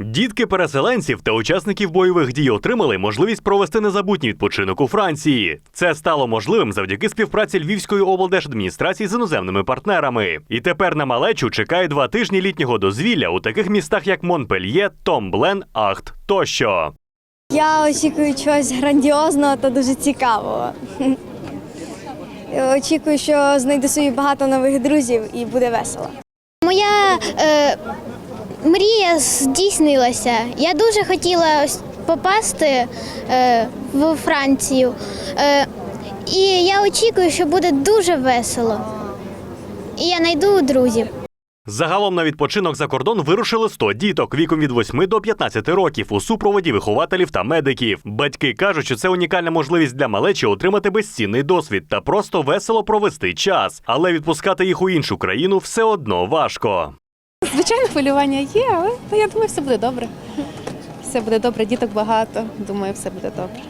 Дітки переселенців та учасників бойових дій отримали можливість провести незабутній відпочинок у Франції. Це стало можливим завдяки співпраці Львівської облдержадміністрації з іноземними партнерами. І тепер на малечу чекає два тижні літнього дозвілля у таких містах, як Монпельє, Томблен, Ахт тощо. Я очікую чогось грандіозного та дуже цікавого. Очікую, що знайду собі багато нових друзів і буде весело. Моя е, мрія здійснилася. Я дуже хотіла попасти е, в Францію. Е, і я очікую, що буде дуже весело. І я знайду друзів. Загалом на відпочинок за кордон вирушили 100 діток віком від 8 до 15 років у супроводі вихователів та медиків. Батьки кажуть, що це унікальна можливість для малечі отримати безцінний досвід та просто весело провести час. Але відпускати їх у іншу країну все одно важко. Звичайно, хвилювання є, але ну, я думаю, все буде добре. Все буде добре, діток багато. Думаю, все буде добре.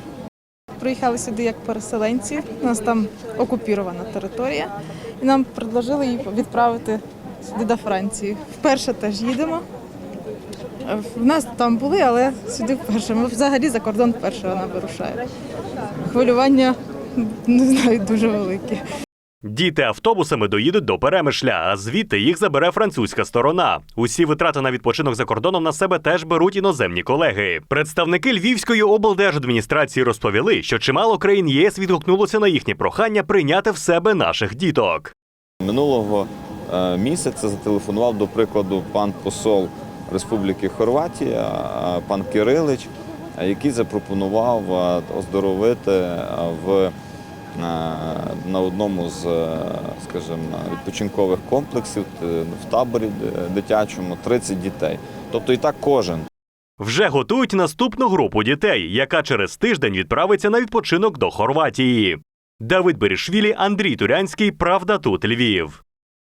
Приїхали сюди як переселенці. У нас там окупірована територія, і нам предложили її відправити сюди до Франції. Вперше теж їдемо. В нас там були, але сюди вперше. Ми взагалі за кордон вперше вона вирушає. Хвилювання не знаю, дуже велике. Діти автобусами доїдуть до Перемишля, а звідти їх забере французька сторона. Усі витрати на відпочинок за кордоном на себе теж беруть іноземні колеги. Представники Львівської облдержадміністрації розповіли, що чимало країн ЄС відгукнулося на їхнє прохання прийняти в себе наших діток. Минулого е, місяця зателефонував, до прикладу, пан посол Республіки Хорватія, е, пан Кирилич, е, який запропонував оздоровити в, на одному з, е, скажімо, відпочинкових комплексів е, в таборі е, дитячому 30 дітей. Тобто і так кожен. Вже готують наступну групу дітей, яка через тиждень відправиться на відпочинок до Хорватії. Давид Берішвілі, Андрій Турянський. Правда тут Львів.